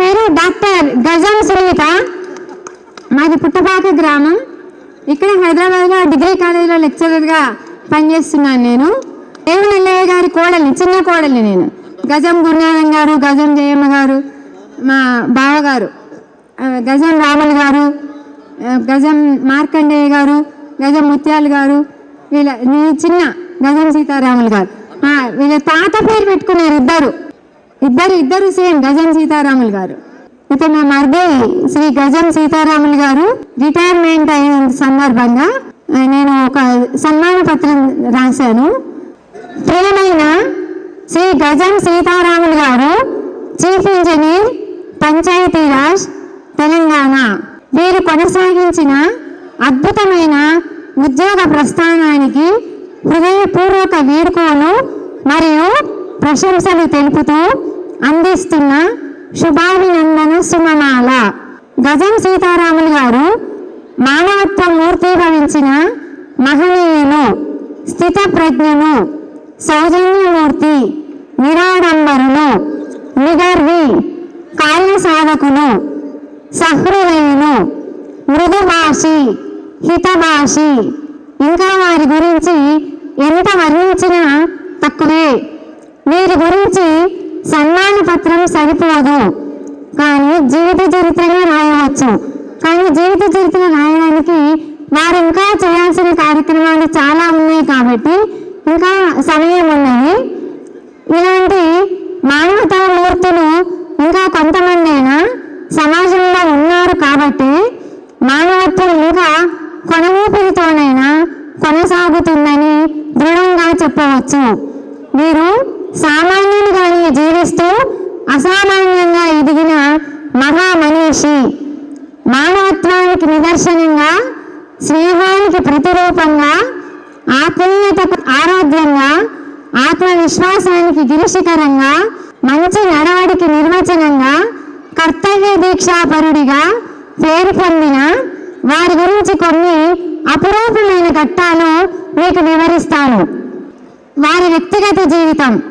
పేరు డాక్టర్ గజం సునీత మాది పుట్టపాక గ్రామం. ఇక్కడ హైదరాబాద్లో డిగ్రీ కాలేజీలో లెక్చరర్గా పనిచేస్తున్నాను నేను. దేవునల్లయ్య గారి కోడల్ని చిన్న కోడల్ని నేను. గజం గురునాథం గారు గజం జయమ్మ గారు మా బావగారు గజం రాములు గారు గజం మార్కండేయ గారు గజం ముత్యాలు గారు వీళ్ళ నీ చిన్న గజం సీతారాములు గారు. వీళ్ళ తాత పేరు పెట్టుకున్నారు ఇద్దరు. ఇద్దరు ఇద్దరు సేమ్ గజం సీతారాములు గారు. ఇక మా మర్ది శ్రీ గజం సీతారాములు గారు రిటైర్మెంట్ అయిన సందర్భంగా నేను ఒక సన్మాన పత్రం రాశాను. ప్రియమైన శ్రీ గజం సీతారాములు గారు చీఫ్ ఇంజనీర్ పంచాయతీరాజ్ తెలంగాణ. వీరు కొనసాగించిన అద్భుతమైన ఉద్యోగ ప్రస్థానానికి హృదయపూర్వక వీడ్కోలు మరియు ప్రశంసలు తెలుపుతూ అందిస్తున్న శుభాభినందన సుమమాల గజం సీతారాములు గారు మానవత్వ మూర్తీభవించిన మహనీయులు స్థిత ప్రజ్ఞను సౌజన్యమూర్తి నిరాడంబరులు నిగర్వి కాయ సాధకులు సహృదయులు మృదుభాషి హితభాషి. ఇంకా వారి గురించి ఎంత వర్ణించినా తక్కువే. వీరి గురించి సన్మాన పత్రం సరిపోదు. కానీ జీవిత చరిత్రనే రాయవచ్చు. కానీ జీవిత చరిత్ర రాయడానికి వారు ఇంకా చేయాల్సిన కార్యక్రమాలు చాలా ఉన్నాయి కాబట్టి ఇంకా సమయం ఉన్నది. ఇలాంటి మానవతా మూర్తులు ఇంకా కొంతమంది అయినా సమాజంలో ఉన్నారు కాబట్టి మానవత్వం ఇంకా కొన కొనసాగుతుందని దృఢంగా చెప్పవచ్చు. మీరు సామాన్యునిగానే జీవిస్తూ అసామాన్యంగా ఎదిగిన మహామనీషి. మానవత్వానికి నిదర్శనంగా స్నేహానికి ప్రతిరూపంగా ఆత్మీయతకు ఆరాధ్యంగా ఆత్మవిశ్వాసానికి గిరిశిఖరంగా మంచి నడవడికి నిర్వచనంగా కర్తవ్య దీక్షాపరుడిగా పేరు పొందిన వారి గురించి కొన్ని అపురూపమైన ఘట్టాలు మీకు వివరిస్తాను. వారి వ్యక్తిగత జీవితం.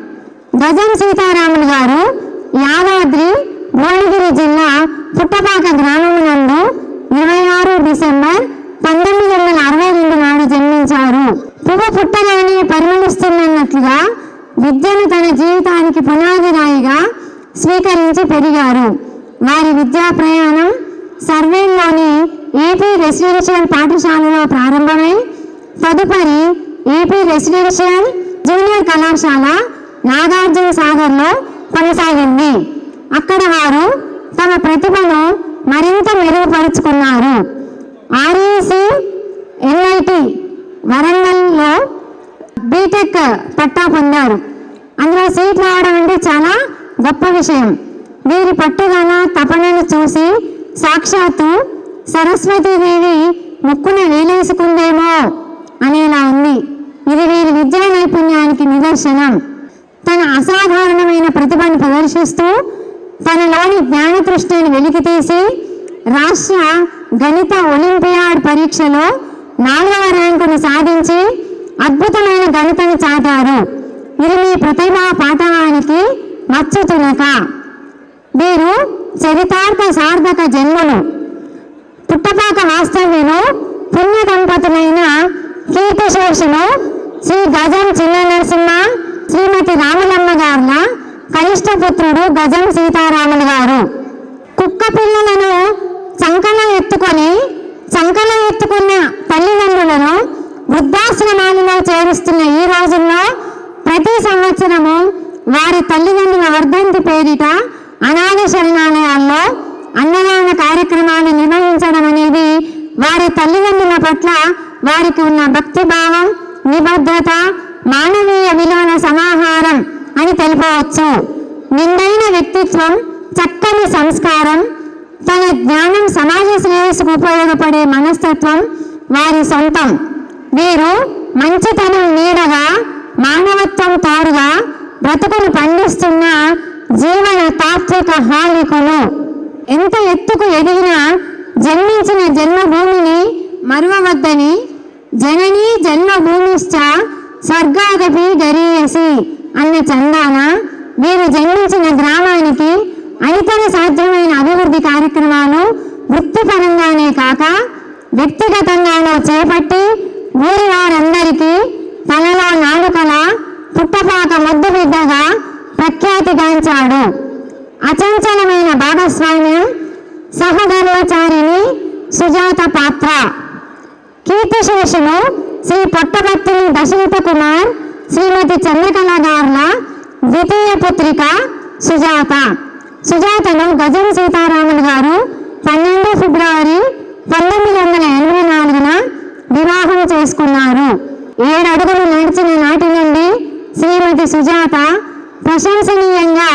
గజం సీతారాములు గారు యాదాద్రి భువనగిరి జిల్లా పుట్టపాక గ్రామం నందు ఇరవై ఆరు డిసెంబర్ పంతొమ్మిది వందల అరవై రెండు నాడు జన్మించారు. పువ్వు పుట్టగానే పరిమళిస్తున్నట్లుగా విద్యను తన జీవితానికి పునాదిరాయిగా స్వీకరించి పెరిగారు. వారి విద్యా ప్రయాణం సర్వేలోని ఏపీ రెసిడెన్షియల్ పాఠశాలలో ప్రారంభమై తదుపరి ఏపీ రెసిడెన్షియల్ జూనియర్ కళాశాల నాగార్జున సాగర్లో కొనసాగింది. అక్కడ వారు తమ ప్రతిభను మరింత మెరుగుపరుచుకున్నారు. ఆర్ఈసి ఎన్ఐటి వరంగల్లో బీటెక్ పట్టా పొందారు. అందులో సీట్ రావడం అంటే చాలా గొప్ప విషయం. వీరి పట్టుదల తపనను చూసి సాక్షాత్తు సరస్వతీదేవి ముక్కున వేలేసుకుందేమో అనేలా ఉంది. ఇది వీరి విద్యా నైపుణ్యానికి నిదర్శనం. అసాధారణమైన ప్రతిభను ప్రదర్శిస్తూ తనలోని జ్ఞానతృష్టిని వెలికితీసి రాష్ట్ర గణిత ఒలింపియాడ్ పరీక్షలో నాలుగవ ర్యాంకును సాధించి అద్భుతమైన గణితను చాటారు. ఇది మీ ప్రతిభా పాఠవానికి మచ్చ తునక. వీరు చరితార్థ సార్థక జన్మలు. పుట్టపాక వాస్తవ్యులు పుణ్య దంపతులైన కీర్తిశేషులు శ్రీ గజం చిన్న నరసింహ శ్రీమతి గజం సీతారాములు గారు. కుక్క పిల్లలను చంకలో ఎత్తుకొని చంకలో ఎత్తుకున్న తల్లిదండ్రులను వృద్ధాశ్రమాలలో చేరుస్తున్న ఈ రోజుల్లో ప్రతి సంవత్సరము వారి తల్లిదండ్రుల వర్ధంతి పేరిట అనాథ శరణాలయాల్లో అన్నదాన కార్యక్రమాలు నిర్వహించడం అనేది వారి తల్లిదండ్రుల పట్ల వారికి ఉన్న భక్తిభావం నిబద్ధత మానవీయ విలువల సమాహారం అని తెలుపవచ్చు. వ్యక్తిత్వం చక్కని సంస్కారం తన జ్ఞానం సమాజ శ్రేయస్సుకు ఉపయోగపడే మనస్తత్వం వారి సొంతం. వీరు మంచితనం నీడగా మానవత్వం తోడుగా బ్రతుకును పండిస్తున్న జీవన తాత్విక హాలికులు ఎంత ఎత్తుకు ఎదిగినా జన్మించిన జన్మభూమిని మరువవద్దని జననీ జన్మభూమిశ్చ స్వర్గాదపి గరీయసి అన్న చందాన వీరు జన్మించిన గ్రామానికి అనితర సాధ్యమైన అభివృద్ధి కార్యక్రమాలు వృత్తిపరంగానే కాక వ్యక్తిగతంగానూ చేపట్టి ఊరి వారందరికీ తనలో నాలుకల పుట్టపాక ముద్దు బిడ్డగా ప్రఖ్యాతిగాంచాడు అచంచలమైన భాగస్వామ్యం సహధర్మచారిణి సుజాత పాత్ర. కీర్తిశేషులు శ్రీ పొట్టపత్తిని దశరథ కుమార్ శ్రీమతి చంద్రకళ గారుల ద్వితీయ పుత్రిక సుజాత. సుజాతను గజం సీతారాములు గారు పన్నెండు ఫిబ్రవరి పంతొమ్మిది వందల ఎనభై నాలుగున వివాహం చేసుకున్నారు. ఏడు అడుగులు నడిచిన నాటి నుండి శ్రీమతి సుజాత ప్రశంసనీయంగా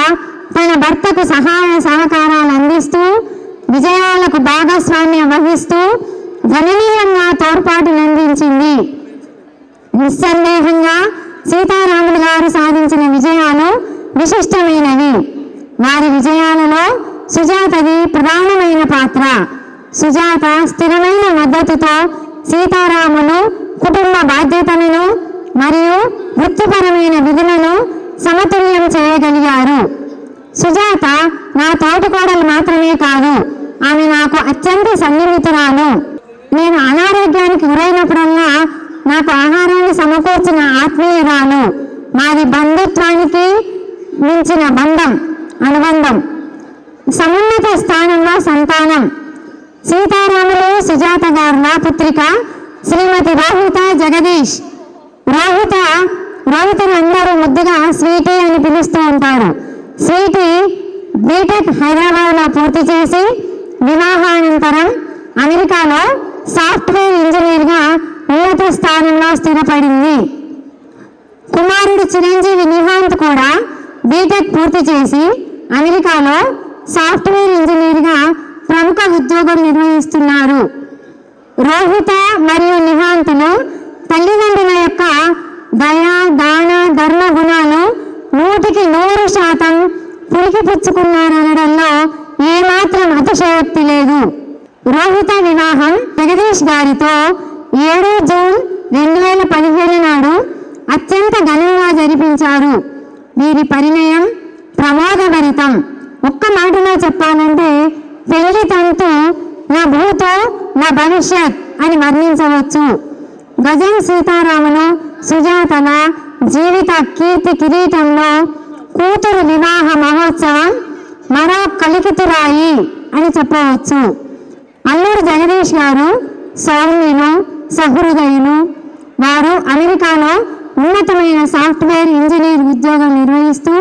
తన భర్తకు సహాయ సహకారాలు అందిస్తూ విజయాలకు భాగస్వామ్యం వహిస్తూ గణనీయంగా తోడ్పాటునందించింది నిస్సందేహంగా సీతారాములు గారు సాధించిన విజయాలు విశిష్టమైనవి. వారి విజయాలలో సుజాతది ప్రధానమైన పాత్ర. సుజాత స్థిరమైన మద్దతుతో సీతారాములు కుటుంబ బాధ్యతలను మరియు వృత్తిపరమైన విధులను సమతుల్యం చేయగలిగారు. సుజాత నా తోటికోడలు మాత్రమే కాదు ఆమె నాకు అత్యంత సన్నిహితురాలు. నేను సమకూర్చిన ఆత్మీయురాలు మాది బంధుత్వానికి మించిన బంధం అనుబంధం. సమున్నత స్థానంలో సంతానం. సీతారాములు సుజాత గారుల పుత్రిక శ్రీమతి రాహుత జగదీష్. రోహిత రాహుతను అందరూ ముద్దుగా స్వీటీ అని పిలుస్తూ ఉంటారు. స్వీటీ బీటెక్ హైదరాబాద్లో పూర్తి చేసి వివాహానంతరం అమెరికాలో సాఫ్ట్వేర్ ఇంజనీర్గా ఉన్నత స్థానంలో స్థిరపడింది. నటుడు చిరంజీవి నిహాంత్ కూడా బీటెక్ పూర్తి చేసి అమెరికాలో సాఫ్ట్వేర్ ఇంజనీర్గా ప్రముఖ ఉద్యోగం నిర్వహిస్తున్నారు. రోహిత మరియు నిహాంతులు తల్లిదండ్రుల యొక్క దయ దాన ధర్మ గుణాలు నూటికి నూరు శాతం పుణికిపుచ్చుకున్నారనడంలో ఏమాత్రం అతిశయోక్తి లేదు. రోహిత వివాహం జగదీష్ గారితో ఏడు జూన్ రెండు వేల పదిహేను నాడు చేశారు. వీరి పరిణయం ప్రమాదభరితం. ఒక్క మాటలో చెప్పాలంటే పెళ్ళి తంతు నా భూతో నా భవిష్యత్ అని వర్ణించవచ్చు. గజం సీతారాములు సుజాతల జీవిత కీర్తి కిరీటంలో కూతురు వివాహ మహోత్సవం మరో కలికితురాయి అని చెప్పవచ్చు. అల్లూరు జగదీష్ గారు సౌమ్యులు సహృదయులు. వారు అమెరికాలో ఉన్నతమైన సాఫ్ట్వేర్ ఇంజనీర్ ఉద్యోగం నిర్వహిస్తూ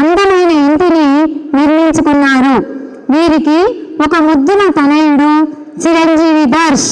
అందమైన ఇంటిని నిర్మించుకున్నారు. వీరికి ఒక ముద్దున తనయుడు చిరంజీవి దర్శ్